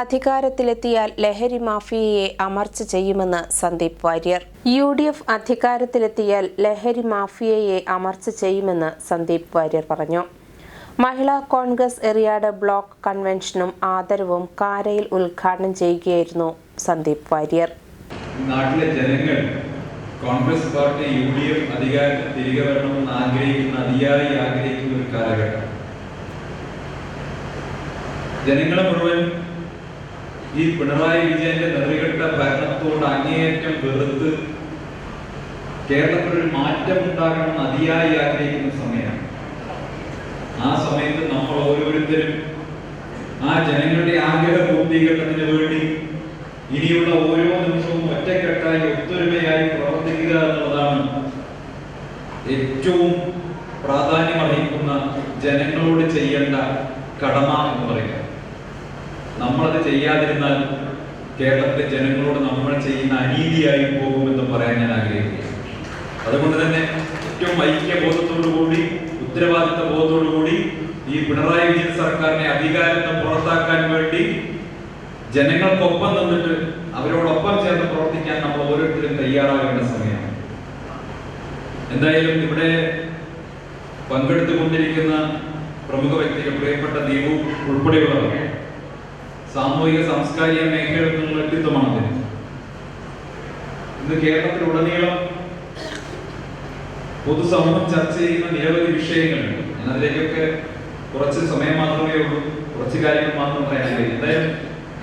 അധികാരത്തിലെത്തിയാൽ ലഹരി മാഫിയയെ അമർച്ച ചെയ്യുമെന്ന് Sandeep Warrier. U D F അധികാരത്തിലെത്തിയാൽ ലഹരി മാഫിയയെ അമർച്ച ചെയ്യുമെന്ന് സന്ദീപ് വാര്യർ പറഞ്ഞു. മഹിളാ കോൺഗ്രസ് എറിയാട് ബ്ലോക്ക് കൺവെൻഷനും ആദരവും കാരയിൽ ഉദ്ഘാടനം ചെയ്യുകയായിരുന്നു സന്ദീപ് വാര്യർ. നാട്ടിലെ ജനങ്ങൾ Congress party U D F അധികാരത്തിൽ തിരികെ വരണമെന്ന് ആഗ്രഹിക്കുന്ന അതിയായി ആഗ്രഹിക്കുന്ന ഒരു കാലഘട്ടം. ജനങ്ങളെ മുഴുവൻ ഈ പിണറായി വിജയന്റെ നെറികെട്ട ഭരണത്തോട് അങ്ങേയറ്റം വെറുത്ത് കേരളത്തിൽ ഒരു മാറ്റം ഉണ്ടാകണമെന്ന് അതിയായി ആഗ്രഹിക്കുന്ന സമയമാണ്. ആ സമയത്ത് നമ്മൾ ഓരോരുത്തരും ആ ജനങ്ങളുടെ ആഗ്രഹ പൂർത്തീകരണത്തിന് വേണ്ടി ഇനിയുള്ള ഓരോ നിമിഷവും ഒറ്റക്കെട്ടായി ഒത്തൊരുമയായി പ്രവർത്തിക്കുക എന്നുള്ളതാണ് ഏറ്റവും പ്രാധാന്യം അർഹിക്കുന്ന ജനങ്ങളോട് ചെയ്യേണ്ട കടമ എന്ന് പറയുന്നത് നമ്മളത് ചെയ്യാതിരുന്നാൽ കേരളത്തിലെ ജനങ്ങളോട് നമ്മൾ ചെയ്യുന്ന അനീതിയായി പോകുമെന്ന് പറയാൻ ഞാൻ ആഗ്രഹിക്കുന്നു. അതുകൊണ്ട് തന്നെ ഏറ്റവും ഐക്യബോധത്തോടു കൂടി ഉത്തരവാദിത്ത ബോധത്തോടു കൂടി ഈ പിണറായി വിജയൻ സർക്കാരിനെ അധികാരത്തെ പുറത്താക്കാൻ വേണ്ടി ജനങ്ങൾക്കൊപ്പം നിന്നിട്ട് അവരോടൊപ്പം ചേർന്ന് പ്രവർത്തിക്കാൻ നമ്മൾ ഓരോരുത്തരും തയ്യാറാകേണ്ട സമയമാണ്. എന്തായാലും ഇവിടെ പങ്കെടുത്തുകൊണ്ടിരിക്കുന്ന പ്രമുഖ വ്യക്തികൾ പ്രിയപ്പെട്ട ദീപു ഉൾപ്പെടെയുള്ളവർ സാമൂഹിക സാംസ്കാരിക മേഖലകളിൽ നിന്നുള്ള വ്യക്തിത്വമാണ് അദ്ദേഹം ഇന്ന് കേരളത്തിലുടനീളം പൊതുസമൂഹം ചർച്ച ചെയ്യുന്ന നിരവധി വിഷയങ്ങളുണ്ട്. ഞാൻ അതിലേക്കൊക്കെ കുറച്ച് സമയം മാത്രമേ ഉള്ളൂ. കുറച്ച് കാര്യങ്ങൾ മാത്രം പറയാൻ കഴിയും എന്തായാലും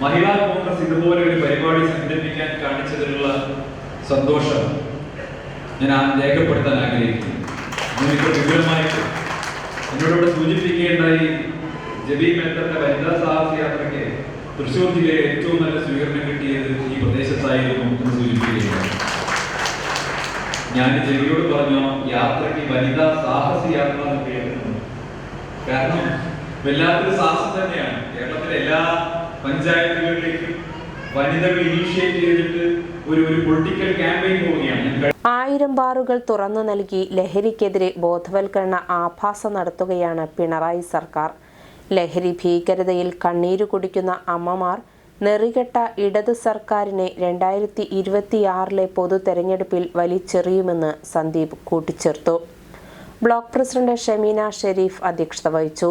മഹിളാ കോൺഗ്രസ് ഇതുപോലെ ഒരു പരിപാടി സംഘടിപ്പിക്കാൻ കാണിച്ചതിലുള്ള സന്തോഷം ഞാൻ രേഖപ്പെടുത്താൻ ആഗ്രഹിക്കുന്നു. എന്നോട് സൂചിപ്പിക്കേണ്ടായി ജബി മേത്തറിന്റെ വനിതാ സാഹസ യാത്രയ്ക്ക് തൃശ്ശൂർ ജില്ലയിൽ ഏറ്റവും നല്ല സ്വീകരണം കിട്ടിയത് ഈ പ്രദേശത്തായിരുന്നു സൂചിപ്പിക്കുകയാണ്. ഞാൻ ചെവിയോട് പറഞ്ഞു യാത്രയ്ക്ക് വനിതാ സാഹസ യാത്ര എന്ന് കാരണം വല്ലാത്തൊരു സാഹസം തന്നെയാണ്. കേരളത്തിലെ എല്ലാ പഞ്ചായത്തുകളിലേക്കും വനിതകൾ ഇനീഷ്യേറ്റ് ചെയ്തിട്ട് ഒരു ഒരു പൊളിറ്റിക്കൽ ക്യാമ്പയിൻ പോവുകയാണ്. ആയിരം ബാറുകൾ തുറന്നു നൽകി ലഹരിക്കെതിരെ ബോധവൽക്കരണ ആഭാസം നടത്തുകയാണ് പിണറായി സർക്കാർ. ലഹരി ഭീകരതയിൽ കണ്ണീരു കുടിക്കുന്ന അമ്മമാർ നെറികെട്ട ഇടതു സർക്കാരിനെ രണ്ടായിരത്തി ഇരുപത്തിയാറിലെ പൊതു തെരഞ്ഞെടുപ്പിൽ വലിച്ചെറിയുമെന്ന് സന്ദീപ് കൂട്ടിച്ചേർത്തു. ബ്ലോക്ക് പ്രസിഡന്റ് ഷമീന ഷെരീഫ് അധ്യക്ഷത വഹിച്ചു.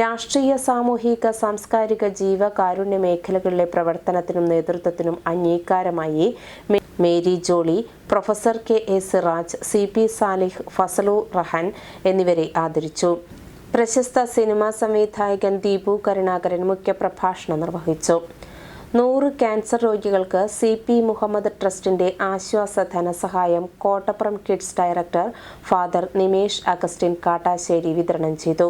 രാഷ്ട്രീയ സാമൂഹിക സാംസ്കാരിക ജീവകാരുണ്യ മേഖലകളിലെ പ്രവർത്തനത്തിനും നേതൃത്വത്തിനും അംഗീകാരമായി Mary Jolly professor K A Siraj C P Salih Fasalu Rahan എന്നിവരെ ആദരിച്ചു. പ്രശസ്ത സിനിമാ സംവിധായകൻ ദീപു കരുണാകരൻ മുഖ്യപ്രഭാഷണം നിർവഹിച്ചു. നൂറ് ക്യാൻസർ രോഗികൾക്ക് സി പി മുഹമ്മദ് ട്രസ്റ്റിന്റെ ആശ്വാസ ധനസഹായം Kottappuram kids director father Nimesh Augustine Kattassery വിതരണം ചെയ്തു.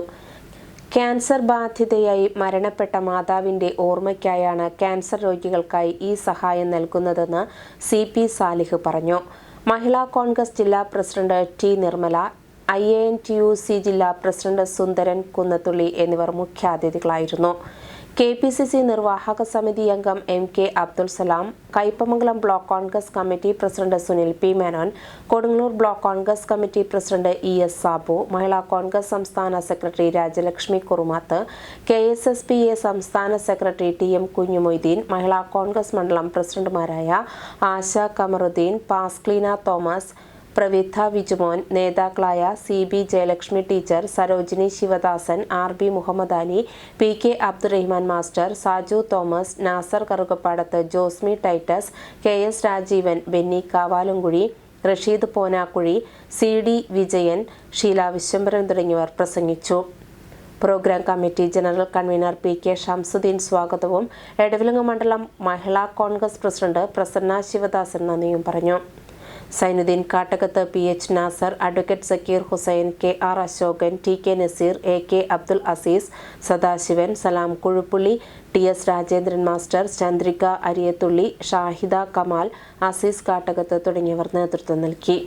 ക്യാൻസർ ബാധിതയായി മരണപ്പെട്ട മാതാവിന്റെ ഓർമ്മയ്ക്കായാണ് ക്യാൻസർ രോഗികൾക്കായി ഈ സഹായം നൽകുന്നതെന്ന് സി പി സാലിഹ് പറഞ്ഞു. മഹിളാ കോൺഗ്രസ് ജില്ലാ president T Nirmala I A N T U C ജില്ലാ പ്രസിഡന്റ് സുന്ദരൻ കുന്നത്തുള്ളി എന്നിവർ മുഖ്യാതിഥികളായിരുന്നു. കെ പി സി സി നിർവാഹക സമിതി അംഗം M K Abdul Salam Kaipamangalam block Congress committee president Sunil P Menon Kodungallur block Congress committee president E S Sabu Mahila Congress സംസ്ഥാന secretary Rajalakshmi Kurumath K S S P A സംസ്ഥാന secretary T M Kunhumoideen Mahila Congress മണ്ഡലം പ്രസിഡന്റുമാരായ Asha Kamaruddin പാസ്ക്ലീന Thomas പ്രവിധ Vijumon നേതാക്കളായ C B Jayalakshmi teacher Sarojini Sivadasan R B Muhammad Ali P K Abdurahiman master Saju Thomas Nasar Karukappadath Josmi Titus K S Rajeevan Benny Kavalumkuzhi Rasheed Ponakkuzhi C D Vijayan Sheela Viswambharan തുടങ്ങിയവർ പ്രസംഗിച്ചു. Programme committee general convener P K Shamsuddin സ്വാഗതവും എടവിലങ്ങ മണ്ഡലം Mahila Congress president Prasanna Sivadasan നന്ദിയും പറഞ്ഞു. Zainuddin Kattakath P H Nasar advocate Zakir Hussain K R Asokan T K Nazeer A K Abdul Aziz Sadasivan Salam Kuzhuppully T S Rajendran master Chandrika Ariyathully Shahida Kamal Aziz Kattakath തുടങ്ങിയവർ നേതൃത്വം നൽകി.